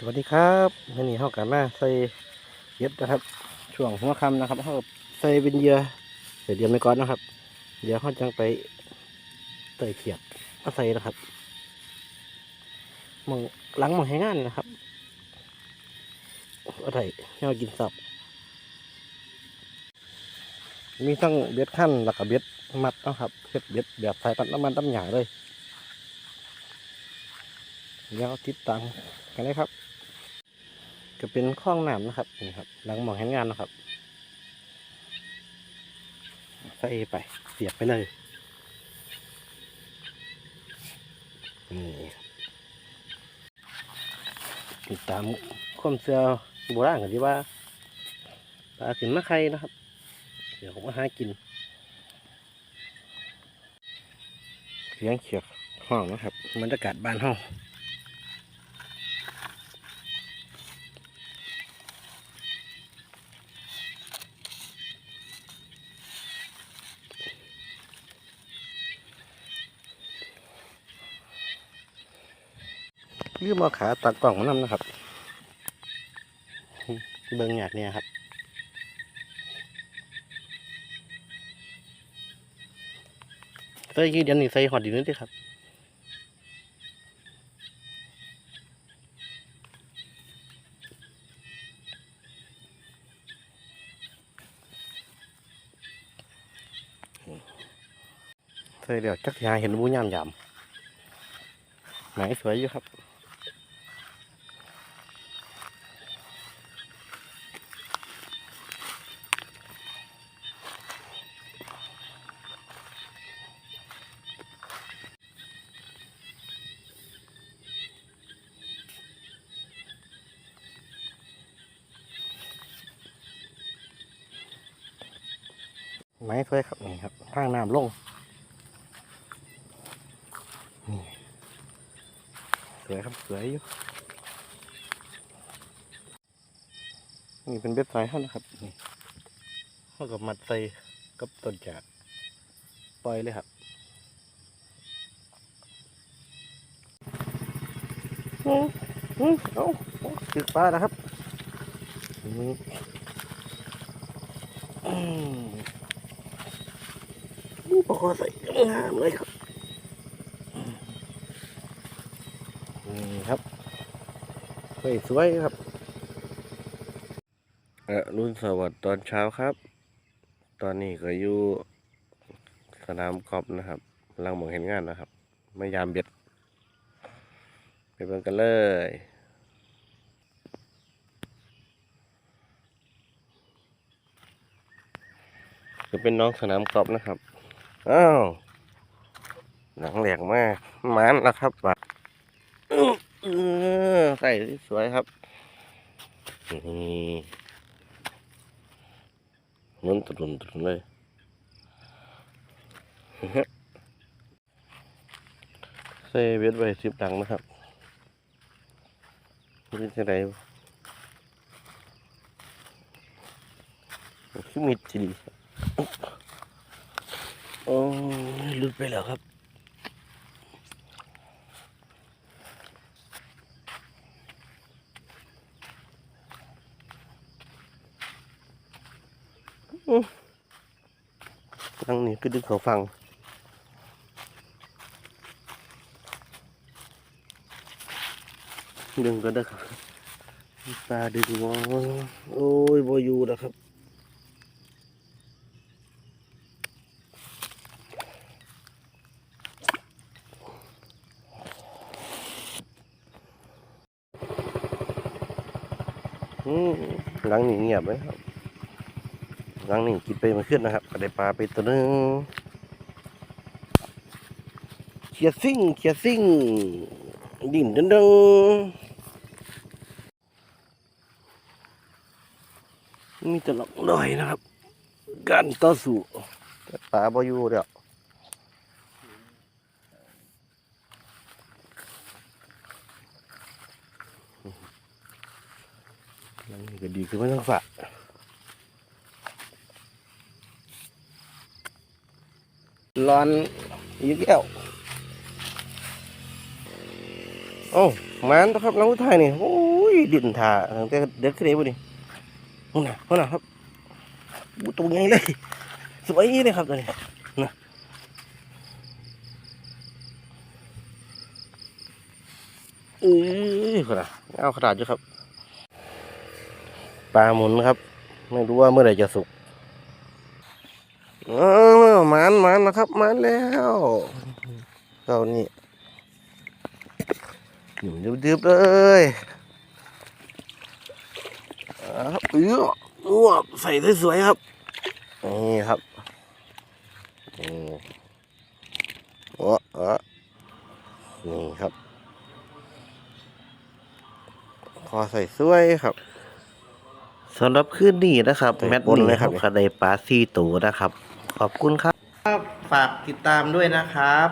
สวัสดีครับวันนี้เขากันมาใส่เย็ดนะครับ ช่วงหัวค่ำนะครับเขาใส่เป็นเยื่อใส่เดียวไปก่อนนะครับ เดี๋ยวเขาจังไปเตยเขียดมาใส่นะครับมองหลังมองแหงงานนะครับอะไรให้เรากินสับ มีทั้งเบ็ดขั้นแล้วก็เบ็ดมัดนะครับเบ็ดเบ็ดแบบใส่ปัดน้ำมันตั้มหยาเลยเดี๋ยวติดตามกันเลยครับ ก็เป็นคล้องน้ำนะครับนี่ครับ หลังหมองแหงงานนะครับใส่ไปเสียบไปเลยนี่ติดตามความเชื่อโบราณกันที่ว่าปลาขึ้นมาใครนะครับ เดี๋ยวผมมาหากินเลี้ยงเขียดห้องนะครับบรรยากาศบ้านห้อง ยืมเอาขาตัดกล่องมานำนะครับ เบิ่งหยาดเนี่ยครับ ใส่ยี่เดียนนี่ใส่หอดดีนิดเดียวครับใส่เดี๋ยวจักยาเห็นบูยามยามไหนสวยอยู่ครับ ไม้สวยครับนี่ครับทางน้ำลงนี่สวยครับสวยอยู่นี่เป็นเบ็ดสายเขานะครับนี่เขากับมัดใส่กับต้นจากปล่อยเลยครับอืมอืมเอาเอาติดปลานะครับอืมอืมนี่ ปลาใส่งามเลยครับนี่ครับสวยสวยๆครับเออรุ่นสวัสดิ์ตอนเช้าครับ ตอนนี้ก็อยู่สนามกอล์ฟนะครับกำลังมองเห็นงานนะครับ ไม่ยามเบ็ดไปเบิ่งกันเลยจะเป็นน้องสนามกอล์ฟนะครับ อ้าวหนังแหลกมากมันแล้วครับบัดอื้อเออใส่สวยครับนี่นุ่นตุนตุนเลยใส่เวทไว้สิบดังนะครับนี่จะไหนคือมิดจีดี โอ้หลุดไปแล้วครับทางนี้ก็ดึงเขาฟังดึงก็ได้ครับปลาดึงวะโอ้ยบอยู่แล้วครับ หลังนี้เงียบไหมครับหลังนี้กินไปมันขึ้นนะครับก็ได้ปลาไปตัวหนึงเขียซิ่งเขียซิ่งดิ่นดังดังมีแตลกหน่อยนะครับ การต่อสู้ปลาบอยู่เดี๋ยวหลั งนี้ก็ดีขึ้นมาทั้งฝาร้อนอีกแล้วโอ้มันนะครับน้องไทยนี่โอ้ยดิ่นท่าตั้งแต่เด็กขึ้นเองบ่นี่นู่นน่ะนู่นน่ะครับอู้ตัวใหญ่เลยสวยเลยครับตัวนี้นะเอ้ยคนน่ะเอาขนาดอยู่ครับ ปลาหมุนครับ ไม่รู้ว่าเมื่อไหร่จะสุกเออมันมันนะครับมันแล้วเท่านี้หยุ่มดืบๆเลยครับเอออ้วใส่สวยๆครับ นี่ครับนี่โอ้เอนี่ครับพอใส่สวยครับ สำหรับคืนนี้นะครับเตะแมตช์บนนี้เลยคครัรับบคาไดปลาซี่ตูนะครับ ขอบคุณครับ ฝากติดตามด้วยนะครับ